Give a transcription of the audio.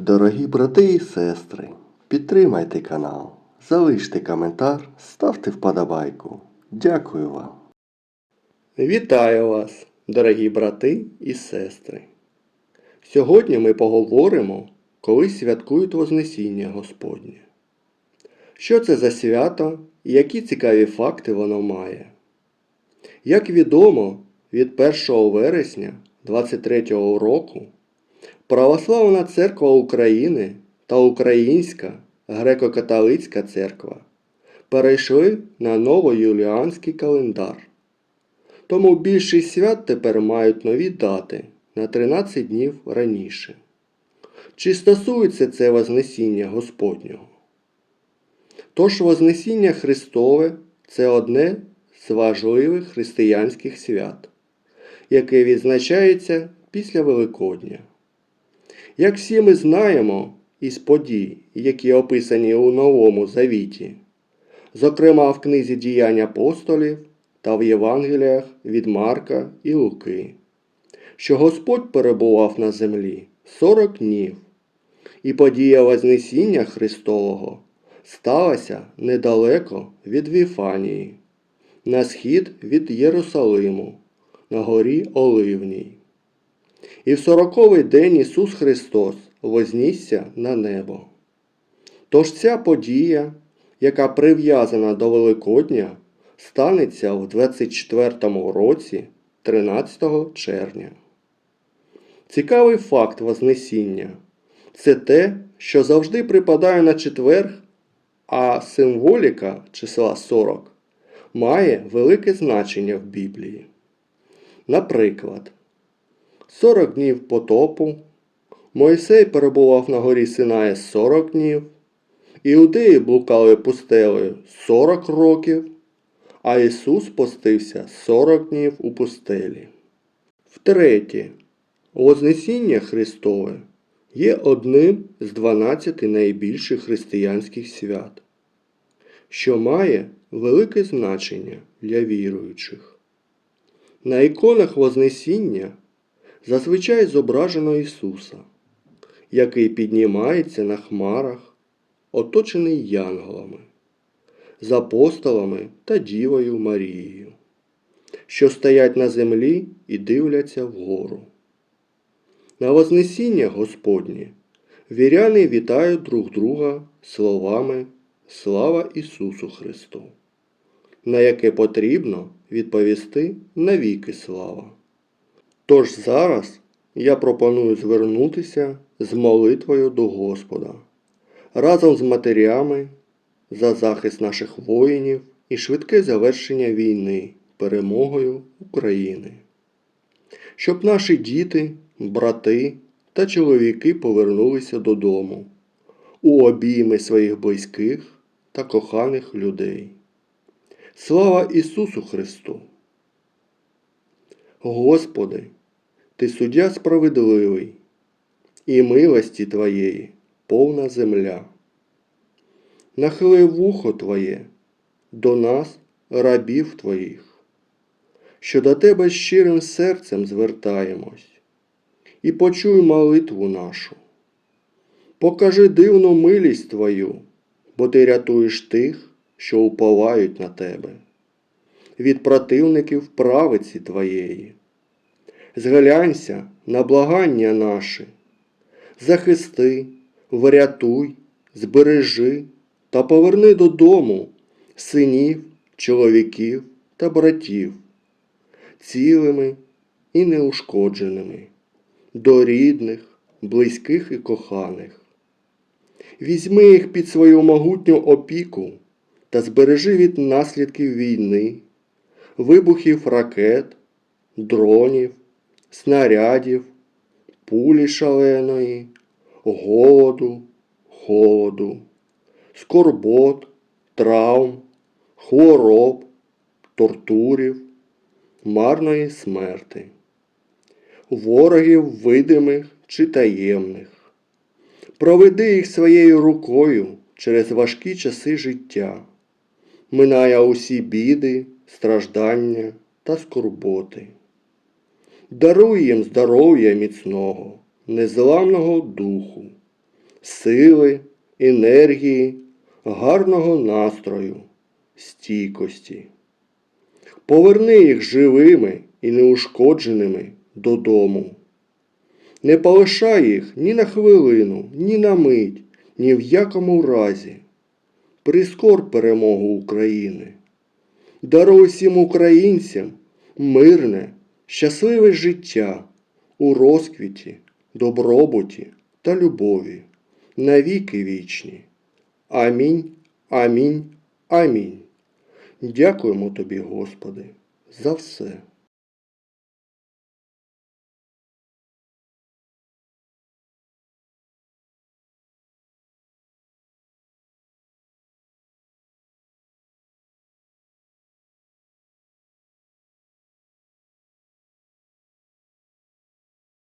Дорогі брати і сестри, підтримайте канал, залиште коментар, ставте вподобайку. Дякую вам. Вітаю вас, дорогі брати і сестри. Сьогодні ми поговоримо, коли святкують Вознесіння Господнє. Що це за свято і які цікаві факти воно має? Як відомо, від 1 вересня 23 року Православна Церква України та Українська греко-католицька церква перейшли на новоюліанський календар. Тому більшість свят тепер мають нові дати на 13 днів раніше. Чи стосується це Вознесіння Господнього? Тож Вознесіння Христове це одне з важливих християнських свят, яке відзначається після Великодня. Як всі ми знаємо із подій, які описані у Новому Завіті, зокрема в книзі діянь апостолів та в Євангеліях від Марка і Луки, що Господь перебував на землі 40 днів, і подія Вознесіння Христового сталася недалеко від Віфанії, на схід від Єрусалиму, на горі Оливній. І в сороковий день Ісус Христос вознісся на небо. Тож ця подія, яка прив'язана до Великодня, станеться в 24 році 13 червня. Цікавий факт Вознесіння це те, що завжди припадає на четверг, а символіка числа 40 має велике значення в Біблії. Наприклад, 40 днів потопу, Мойсей перебував на горі Синає 40 днів, іудеї блукали пустелею 40 років, а Ісус постився 40 днів у пустелі. Втретє, Вознесіння Христове є одним з 12 найбільших християнських свят, що має велике значення для віруючих. На іконах Вознесіння зазвичай зображено Ісуса, який піднімається на хмарах, оточений янголами, з апостолами та Дівою Марією, що стоять на землі і дивляться вгору. На Вознесіння Господнє віряни вітають друг друга словами Слава Ісусу Христу, на яке потрібно відповісти навіки слава. Тож зараз я пропоную звернутися з молитвою до Господа разом з матерями за захист наших воїнів і швидке завершення війни перемогою України, щоб наші діти, брати та чоловіки повернулися додому у обійми своїх близьких та коханих людей. Слава Ісусу Христу! Господи, Ти суддя справедливий, і милості Твоєї повна земля. Нахили вухо Твоє до нас, рабів Твоїх, що до Тебе щирим серцем звертаємось, і почуй молитву нашу. Покажи дивну милість Твою, бо Ти рятуєш тих, що уповають на Тебе, від противників правиці Твоєї. Зглянься на благання наші, захисти, врятуй, збережи та поверни додому синів, чоловіків та братів, цілими і неушкодженими, до рідних, близьких і коханих. Візьми їх під свою могутню опіку та збережи від наслідків війни, вибухів ракет, дронів, снарядів, пулі шаленої, голоду, холоду, скорбот, травм, хвороб, тортурів, марної смерти, ворогів видимих чи таємних. Проведи їх своєю рукою через важкі часи життя, минає усі біди, страждання та скорботи. Даруй їм здоров'я міцного, незламного духу, сили, енергії, гарного настрою, стійкості. Поверни їх живими і неушкодженими додому. Не полишай їх ні на хвилину, ні на мить, ні в якому разі. Прискор перемогу України. Даруй всім українцям мирне, щасливе життя у розквіті, добробуті та любові, навіки вічні. Амінь, амінь, амінь. Дякуємо тобі, Господи, за все.